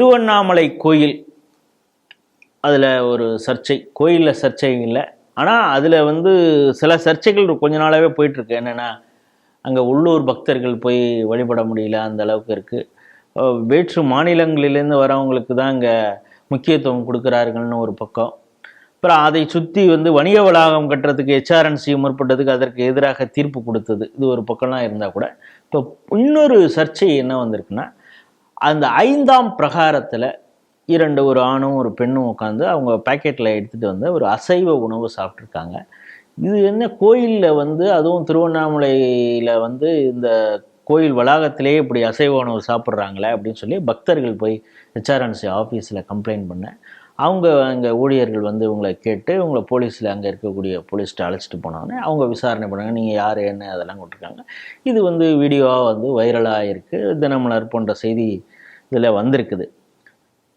திருவண்ணாமலை கோயில் அதில் ஒரு சர்ச்சை. கோயிலில் சர்ச்சை இல்லை. ஆனால் அதில் வந்து சில சர்ச்சைகள் கொஞ்ச நாளாகவே போயிட்டுருக்கு. என்னென்னா அங்கே உள்ளூர் பக்தர்கள் போய் வழிபட முடியல அந்த அளவுக்கு இருக்குது வேற்று மாநிலங்களிலேருந்து வரவங்களுக்கு தான் இங்கே முக்கியத்துவம் கொடுக்குறார்கள்னு ஒரு பக்கம். அப்புறம் அதை சுற்றி வந்து வணிக வளாகம் கட்டுறதுக்கு ஹெச்ஆர்என்சி முற்பட்டதுக்கு அதற்கு எதிராக தீர்ப்பு கொடுத்தது. இது ஒரு பக்கம்லாம் இருந்தால் கூட. இப்போ இன்னொரு சர்ச்சை என்ன வந்திருக்குன்னா அந்த ஐந்தாம் பிரகாரத்தில் இரண்டு ஒரு ஆணும் ஒரு பெண்ணும் உட்காந்து அவங்க பாக்கெட்டில் எடுத்துகிட்டு வந்து ஒரு அசைவ உணவு சாப்பிட்ருக்காங்க இது என்ன கோயிலில் வந்து அதுவும் திருவண்ணாமலையில் வந்து இந்த கோயில் வளாகத்திலேயே இப்படி அசைவ உணவு சாப்பிட்றாங்களே அப்படின்னு சொல்லி பக்தர்கள் போய் ஹெச்ஆர்என்சி ஆஃபீஸில் கம்ப்ளைண்ட் பண்ண அவங்க அங்கே ஊழியர்கள் வந்து இவங்களை கேட்டு இவங்களை போலீஸில் அங்கே இருக்கக்கூடிய போலீஸ்ட்டு அழைச்சிட்டு போனாங்க அவங்க விசாரணை பண்ணாங்க நீங்கள் யார் என்ன அதெல்லாம் கொண்டிருக்காங்க இது வந்து வீடியோவாக வந்து வைரலாக இருக்குது தினமலர் போன்ற செய்தி இதில் வந்திருக்குது.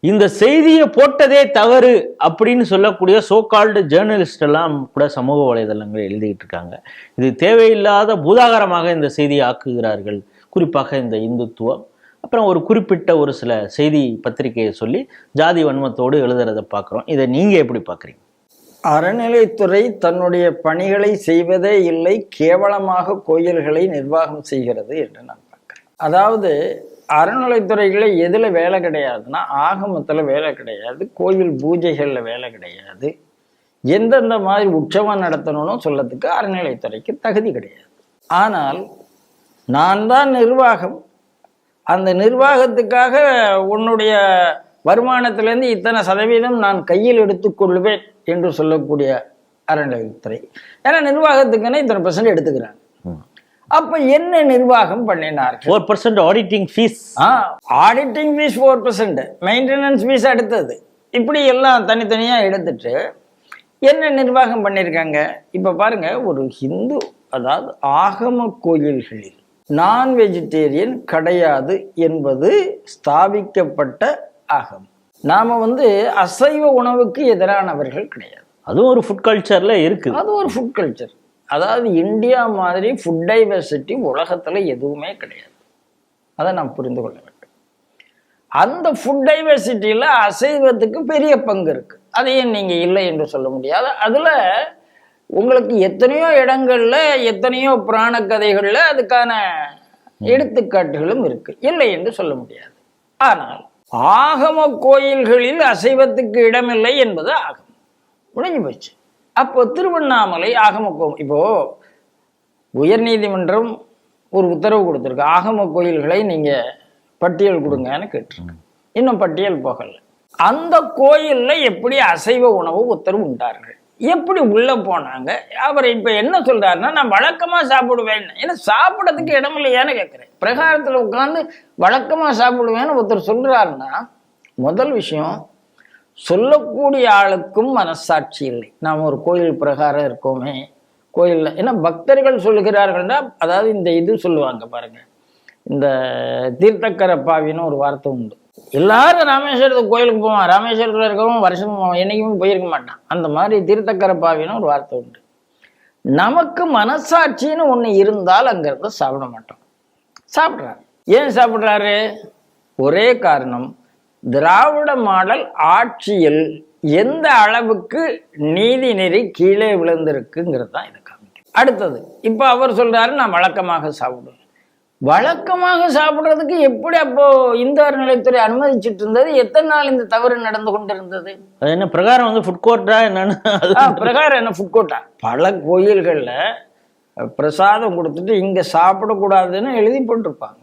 இந்த செய்தியை போட்டதே தவறு அப்படின்னு சொல்லக்கூடிய சோகால்டு ஜேர்னலிஸ்ட் எல்லாம் கூட சமூக வலைதளங்கள் எழுதிக்கிட்டு இருக்காங்க. இது தேவையில்லாத பூதாகரமாக இந்த செய்தியை ஆக்குகிறார்கள். குறிப்பாக இந்த இந்துத்துவம். அப்புறம் ஒரு குறிப்பிட்ட ஒரு சில செய்தி பத்திரிகையை சொல்லி ஜாதி வன்மத்தோடு எழுதுறதை பார்க்குறோம். இதை நீங்கள் எப்படி பார்க்குறீங்க? அறநிலைத்துறை தன்னுடைய பணிகளை செய்வதே இல்லை கேவலமாக கோயில்களை நிர்வாகம் செய்கிறது என்று நான் பார்க்குறேன். அதாவது அறநிலைத்துறைகளை எதில் வேலை கிடையாதுன்னா ஆகமத்தில் வேலை கிடையாது கோயில் பூஜைகளில் வேலை கிடையாது. எந்தெந்த மாதிரி உற்சவம் நடத்தணும்னு சொல்லத்துக்கு அறநிலைத்துறைக்கு தகுதி கிடையாது. ஆனால் நான் தான் நிர்வாகம். அந்த நிர்வாகத்துக்காக உன்னுடைய வருமானத்திலேருந்து இத்தனை சதவீதம் நான் கையில் எடுத்துக்கொள்வேன் என்று சொல்லக்கூடிய அறநிலையத்துறை. ஏன்னா நிர்வாகத்துக்குன்னு இத்தனை பர்சன்ட் எடுத்துக்கிறாங்க. அப்ப என்ன நிர்வாகம் பண்ணினார்கள்? Four percent auditing fees auditing fees four percent maintenance fees அடுத்தது. இப்படி எல்லாம் தனித்தனியா எடுத்துட்டு என்ன நிர்வாகம் பண்ணியிருக்காங்க இப்ப பாருங்க ஒரு ஹிந்து அதாவது ஆகம கோயில்களில் நான் வெஜிடேரியன் கிடையாது என்பது ஸ்தாபிக்கப்பட்ட ஆகம் நாம வந்து அசைவ உணவுக்கு எதிரானவர்கள் கிடையாது. அதுவும் ஒரு ஃபுட் கல்ச்சரில் இருக்குது அது ஒரு ஃபுட் கல்ச்சர் அதாவது இந்தியா மாதிரி ஃபுட் டைவர்சிட்டி உலகத்துல எதுவுமே கிடையாது. அதை நாம் புரிந்து கொள்ள வேண்டும். அந்த ஃபுட் டைவர்சிட்டியில அசைவத்துக்கு பெரிய பங்கு இருக்கு. அதையும் நீங்க இல்லை என்று சொல்ல முடியாது. அதுல உங்களுக்கு எத்தனையோ இடங்கள்ல எத்தனையோ புராண கதைகள்ல அதுக்கான எடுத்துக்காட்டுகளும் இருக்கு. இல்லை என்று சொல்ல முடியாது. ஆனால் ஆகம கோயில்களில் அசைவத்துக்கு இடமில்லை என்பது ஆகம் முடிஞ்சு போச்சு. அப்போ திருவண்ணாமலை ஆகம கோவில். இப்போ உயர்நீதிமன்றம் ஒரு உத்தரவு கொடுத்துருக்கு. ஆகம கோயில்களை நீங்க பட்டியல் கொடுங்கன்னு கேட்டிருக்கு. இன்னும் பட்டியல் போகல. அந்த கோயில்ல எப்படி அசைவ உணவு உத்தரவு உண்டார்கள்? எப்படி உள்ள போனாங்க? அவர் இப்ப என்ன சொல்றாருன்னா நான் வழக்கமா சாப்பிடுவேன். ஏன்னா சாப்பிடறதுக்கு இடம் இல்லையான்னு கேட்கிறேன் பிரகாரத்துல உட்கார்ந்து வழக்கமா சாப்பிடுவேன்னு ஒருத்தர் சொல்றாருன்னா முதல் விஷயம் சொல்லக்கூடிய ஆளுக்கும் மனசாட்சி இல்லை. நாம் ஒரு கோயில் பிரகாரம் இருக்கோமே கோயிலில் ஏன்னா பக்தர்கள் சொல்லுகிறார்கள்னா அதாவது இந்த இது சொல்லுவாங்க பாருங்க. இந்த தீர்த்தக்கரை பாவின்னு ஒரு வார்த்தை உண்டு. எல்லாரும் ராமேஸ்வரத்துக்கு கோயிலுக்கு போவான். ராமேஸ்வரத்தில் இருக்கவும் வருஷம் என்னைக்குமே போயிருக்க மாட்டான். அந்த மாதிரி தீர்த்தக்கரை பாவின்னு ஒரு வார்த்தை உண்டு. நமக்கு மனசாட்சின்னு ஒன்று இருந்தால் அங்கிருந்து சாப்பிட மாட்டோம். சாப்பிட்றாரு. ஏன் சாப்பிட்றாரு? ஒரே காரணம் திராவிட மாடல் ஆட்சியில் எந்த அளவுக்கு நீதி நெறி கீழே விழுந்திருக்குங்கிறது தான் இதை காமிக்கும் அடுத்தது இப்போ அவர் சொல்றாரு நான் வழக்கமாக சாப்பிடுவேன். வழக்கமாக சாப்பிடுறதுக்கு எப்படி அப்போ இந்து அறநிலைத்துறை அனுமதிச்சிட்டு இருந்தது? எத்தனை நாள் இந்த தவறு நடந்து கொண்டிருந்தது? அது என்ன பிரகாரம் வந்து ஃபுட் கோர்ட்டா என்னன்னு? பிரகாரம் என்ன ஃபுட் கோர்ட்டா பல கோயில்கள்ல பிரசாதம் கொடுத்துட்டு இங்க சாப்பிடக்கூடாதுன்னு எழுதி போட்டிருப்பாங்க.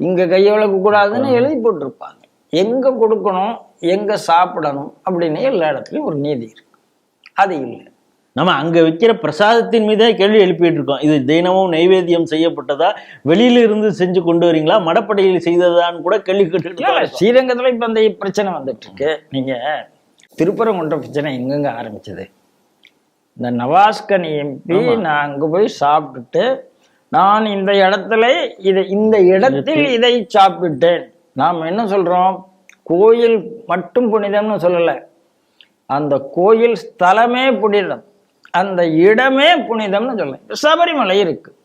இங்க கையவளக்க கூடாதுன்னு எழுதி போட்டிருப்பாங்க. எங்க கொடுக்கணும் எங்க சாப்பிடணும் அப்படின்னு எல்லா இடத்துலயும் ஒரு நீதி இருக்கு. அது இல்லை. நம்ம அங்க வைக்கிற பிரசாதத்தின் மீதே கேள்வி எழுப்பிட்டு இருக்கோம். இது தினமும் நைவேத்தியம் செய்யப்பட்டதா வெளியில இருந்து செஞ்சு கொண்டு வரீங்களா மடப்படையில் செய்ததான்னு கூட கேள்வி இல்ல, ஸ்ரீரங்கத்துல இப்ப அந்த பிரச்சனை வந்துட்டு இருக்கு. நீங்க திருப்பரங்குன்ற பிரச்சனை எங்கெங்க ஆரம்பிச்சது? இந்த நவாஸ்கனி எம்பி நான் அங்க போய் சாப்பிட்டுட்டு நான் இந்த இடத்துல இதை இந்த இடத்தில் இதை சாப்பிட்டேன் நாம் என்ன சொல்கிறோம் கோயில் மட்டும் புனிதம்னு சொல்லலை. அந்த கோயில் ஸ்தலமே புனிதம். அந்த இடமே புனிதம்னு சொல்லலை. சபரிமலை இருக்கு.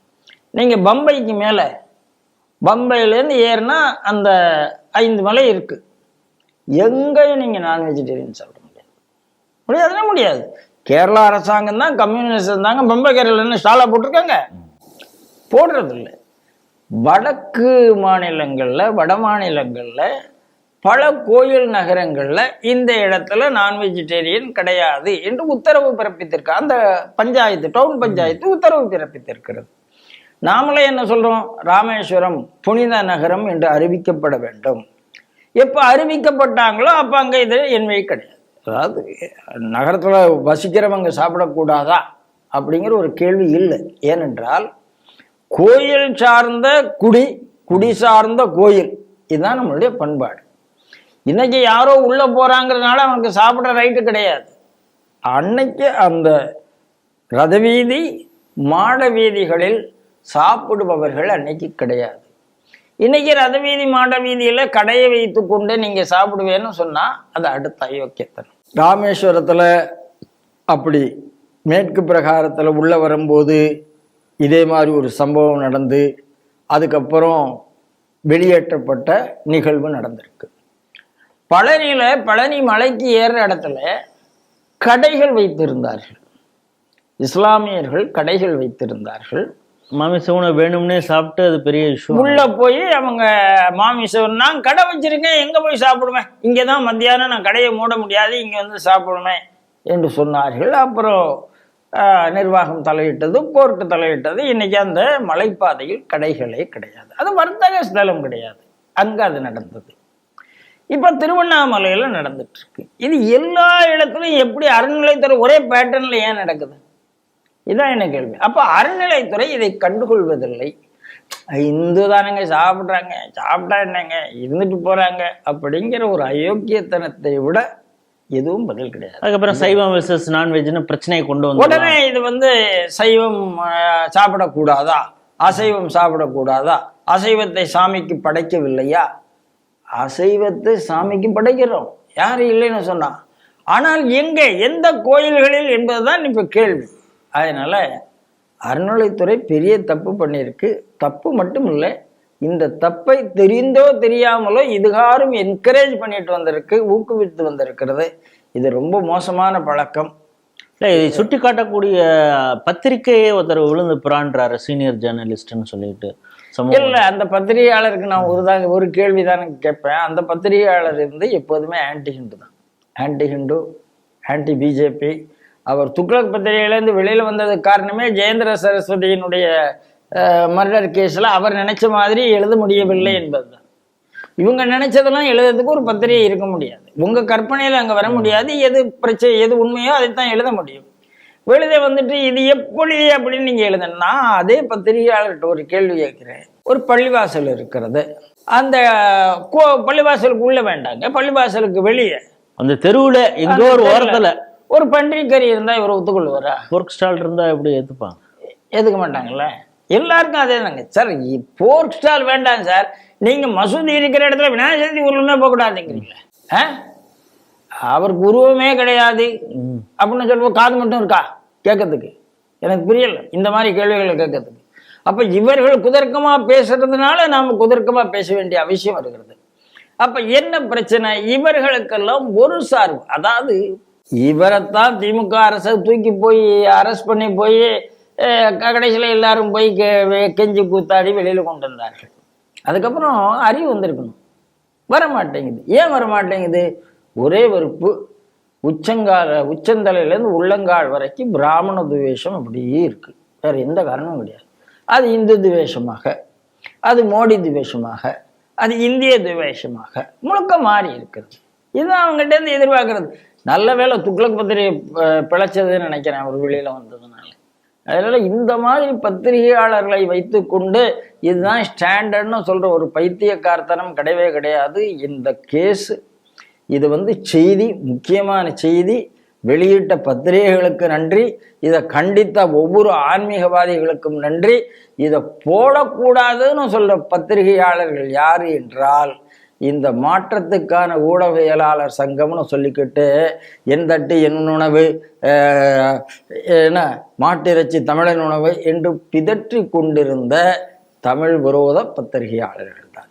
நீங்கள் பம்பைக்கு மேலே பம்பையிலேருந்து ஏறினா அந்த ஐந்து மலை இருக்கு. எங்கேயும் நீங்கள் நான் வெஜிடேரியன் சாப்பிட முடியாது. முடியாதுன்னா முடியாது. கேரளா அரசாங்கம் தான் கம்யூனிஸ்ட் தாங்க பம்பை கேரளன்னு ஸ்டாலாக போட்டிருக்காங்க. போடுறதில்லை. வடக்கு மாநிலங்கள்ல வட மாநிலங்கள்ல பல கோயில் நகரங்கள்ல இந்த இடத்துல நான் வெஜிடேரியன் கிடையாது என்று உத்தரவு பிறப்பித்திருக்கு. அந்த பஞ்சாயத்து டவுன் பஞ்சாயத்து உத்தரவு பிறப்பித்திருக்கிறது. நாமளே என்ன சொல்றோம்? ராமேஸ்வரம் புனித நகரம் என்று அறிவிக்கப்பட வேண்டும். எப்போ அறிவிக்கப்பட்டாங்களோ அப்போ அங்கே இது என்மை கிடையாது. அதாவது நகரத்தில் வசிக்கிறவங்க சாப்பிடக்கூடாதா அப்படிங்கிற ஒரு கேள்வி இல்லை. ஏனென்றால் கோயில் சார்ந்த குடி குடி சார்ந்த கோயில். இதுதான் நம்மளுடைய பண்பாடு. இன்னைக்கு யாரோ உள்ளே போகிறாங்கிறதுனால அவனுக்கு சாப்பிட்ற ரைட்டு கிடையாது. அன்னைக்கு அந்த ரதவீதி மாட வீதிகளில் சாப்பிடுபவர்கள் அன்னைக்கு கிடையாது. இன்னைக்கு ரதவீதி மாட வீதியில் கடையை வைத்து கொண்டு நீங்கள் சாப்பிடுவேன்னு சொன்னால் அது அடுத்த அயோக்கியத்தனம். ராமேஸ்வரத்தில் அப்படி மேற்கு பிரகாரத்தில் உள்ளே வரும்போது இதே மாதிரி ஒரு சம்பவம் நடந்து அதுக்கப்புறம் வெளியேற்றப்பட்ட நிகழ்வு நடந்திருக்கு. பழனியில பழனி மலைக்கு ஏறுற இடத்துல கடைகள் வைத்திருந்தார்கள். இஸ்லாமியர்கள் கடைகள் வைத்திருந்தார்கள். மாமிச உணவு வேணும்னே சாப்பிட்டு அது பெரிய இஷ்யூ உள்ள போய் அவங்க மாமிசம் நான் கடை வச்சிருக்கேன் எங்க போய் சாப்பிடுவேன்? இங்கே தான் மத்தியானம் நான் கடையை மூட முடியாது இங்க வந்து சாப்பிடுவேன் என்று சொன்னார்கள். அப்புறம் நிர்வாகம் தலையிட்டது கோர்ட்டு தலையிட்டது. இன்னைக்கு அந்த மலைப்பாதையில் கடைகளே கிடையாது. அது வர்த்தக ஸ்தலம் கிடையாது. அங்க அது நடந்தது. இப்போ திருவண்ணாமலையில நடந்துட்டு இருக்கு இது எல்லா இடத்துலையும் எப்படி அறநிலைத்துறை ஒரே பேட்டர்னில் ஏன் நடக்குது? இதான் என்ன கேள்வி. அப்போ அறநிலைத்துறை இதை கண்டுகொள்வதில்லை. இந்து தானங்க சாப்பிட்றாங்க. சாப்பிட்டா என்னங்க? இருந்துட்டு போறாங்க. அப்படிங்கிற ஒரு அயோக்கியத்தனத்தை விட எதுவும் பதில் கிடையாது. அதுக்கப்புறம் சைவம் வெர்சஸ் நான்வெஜ்னு பிரச்சனையை கொண்டு வந்து உடனே இது வந்து சைவம் சாப்பிடக்கூடாதா? அசைவம் சாப்பிடக்கூடாதா? அசைவத்தை சாமிக்கு படைக்கவில்லையா? அசைவத்தை சாமிக்கு படைக்கிறோம். யாரு இல்லைன்னு சொன்னா. ஆனால் எங்க? எந்த கோயில்களில் என்பதுதான் இப்ப கேள்வி. அதனால அறநிலைத்துறை பெரிய தப்பு பண்ணியிருக்கு. தப்பு மட்டும் இல்லை. இந்த தப்பை தெரிந்தோ தெரியாமலோ இதுகாரும் என்கரேஜ் பண்ணிட்டு வந்திருக்கு ஊக்குவித்து வந்திருக்கிறது. இது ரொம்ப மோசமான பழக்கம். இல்லை இதை சுட்டி காட்டக்கூடிய பத்திரிக்கையே ஒருத்தர் விழுந்து புறான்றாரு சீனியர் ஜேர்னலிஸ்ட்னு சொல்லிட்டு இல்ல அந்த பத்திரிகையாளருக்கு நான் ஒரு தாங்க ஒரு கேள்வி தானே கேட்பேன். அந்த பத்திரிகையாளர் வந்து எப்போதுமே ஆன்டி ஹிந்து தான். ஆன்டி ஹிந்து ஆன்டி பிஜேபி அவர் துக்ளக் பத்திரிகையிலேருந்து வெளியில வந்ததுக்கு காரணமே ஜெயேந்திர சரஸ்வதியினுடைய மர்டர் கேஸ்ல அவர் நினைச்ச மாதிரி எழுத முடியவில்லை என்பதுதான். இவங்க நினைச்சதெல்லாம் எழுதுறதுக்கு ஒரு பத்திரிகை இருக்க முடியாது. உங்க கற்பனையில அங்க வர முடியாது. எது பிரச்சனை எது உண்மையோ அதைத்தான் எழுத முடியும். வெளியில வந்துட்டு இது எப்படி அப்படின்னு நீங்க எழுதணும்னா அதே பத்திரிகையாளர்கிட்ட ஒரு கேள்வி கேட்கிறேன். ஒரு பள்ளிவாசல் இருக்கிறது. அந்த கோ பள்ளிவாசலுக்கு உள்ள வேண்டாங்க. பள்ளிவாசலுக்கு வெளியே. அந்த தெருவுல எங்கோ ஒரு ஓரத்துல. ஒரு பன்றிக்கறி இருந்தா இவர் ஒத்துக்கொள்வாரா? போர்க் ஸ்டால் இருந்தா எப்படி ஏத்துப்பாங்க? ஏத்துக்க மாட்டாங்கல்ல எல்லாருக்கும் அதே தாங்க. சார் போர்க் ஸ்டால் வேண்டாம் சார். நீங்க மசூதி இருக்கிற இடத்துல விநாயகர் சதுர்த்தி உருவமே போகக்கூடாதுங்கிறீங்களே. ஆ? அவருக்கு உருவமே கிடையாது. அப்படின்னு சொல்லுவோம் காது மட்டும் இருக்கா? கேட்கறதுக்கு. எனக்கு புரியல. இந்த மாதிரி கேள்விகளை கேட்கறதுக்கு. அப்ப இவர்கள் குதர்க்கமா பேசுறதுனால நாம குதர்க்கமா பேச வேண்டிய அவசியம் வருகிறது. அப்ப என்ன பிரச்சனை? இவர்களுக்கெல்லாம் ஒரு சார்பு. அதாவது இவரைத்தான் திமுக அரசை தூக்கி போய் அரெஸ்ட் பண்ணி போய் கடைசியில் எல்லாரும் போய் கெ- கெஞ்சி கூத்தாடி வெளியில் கொண்டு வந்தார்கள் அதுக்கப்புறம் அறிவு வந்திருக்கணும். வர மாட்டேங்குது ஏன் வர மாட்டேங்குது ஒரே வெறுப்பு. உச்சங்கால உச்சந்தலையிலேருந்து உள்ளங்கால் வரைக்கும் பிராமண துவேஷம் அப்படியே இருக்குது வேறு எந்த காரணமும் கிடையாது. அது இந்து துவேஷமாக அது மோடி துவேஷமாக அது இந்திய துவேஷமாக முழுக்க மாறி இருக்கிறது. இதுதான் அவங்ககிட்ட இருந்து எதிர்பார்க்கறது. நல்ல வேளை துக்ளக் பத்திரிகை பிழைச்சதுன்னு நினைக்கிறேன் அவர் வெளியில் வந்ததுனால. அதனால இந்த மாதிரி பத்திரிகையாளர்களை வைத்துக்கொண்டு இதுதான் ஸ்டாண்டர்ட்னு சொல்கிற ஒரு பைத்தியக்கார்த்தனம் கிடையவே கிடையாது. இந்த கேஸு இது வந்து செய்தி முக்கியமான செய்தி வெளியிட்ட பத்திரிகைகளுக்கு நன்றி இதை கண்டித்த ஒவ்வொரு ஆன்மீகவாதிகளுக்கும் நன்றி. இதை போடக்கூடாதுன்னு சொல்கிற பத்திரிகையாளர்கள் யார் என்றால் இந்த மாற்றத்துக்கான ஊடகவியலாளர் சங்கம்னு சொல்லிக்கிட்டு என் தட்டு என் உணவு என்ன மாட்டிறைச்சி தமிழன் உணவு என்று பிதற்றி கொண்டிருந்த தமிழ் விரோத பத்திரிகையாளர்கள் தான்.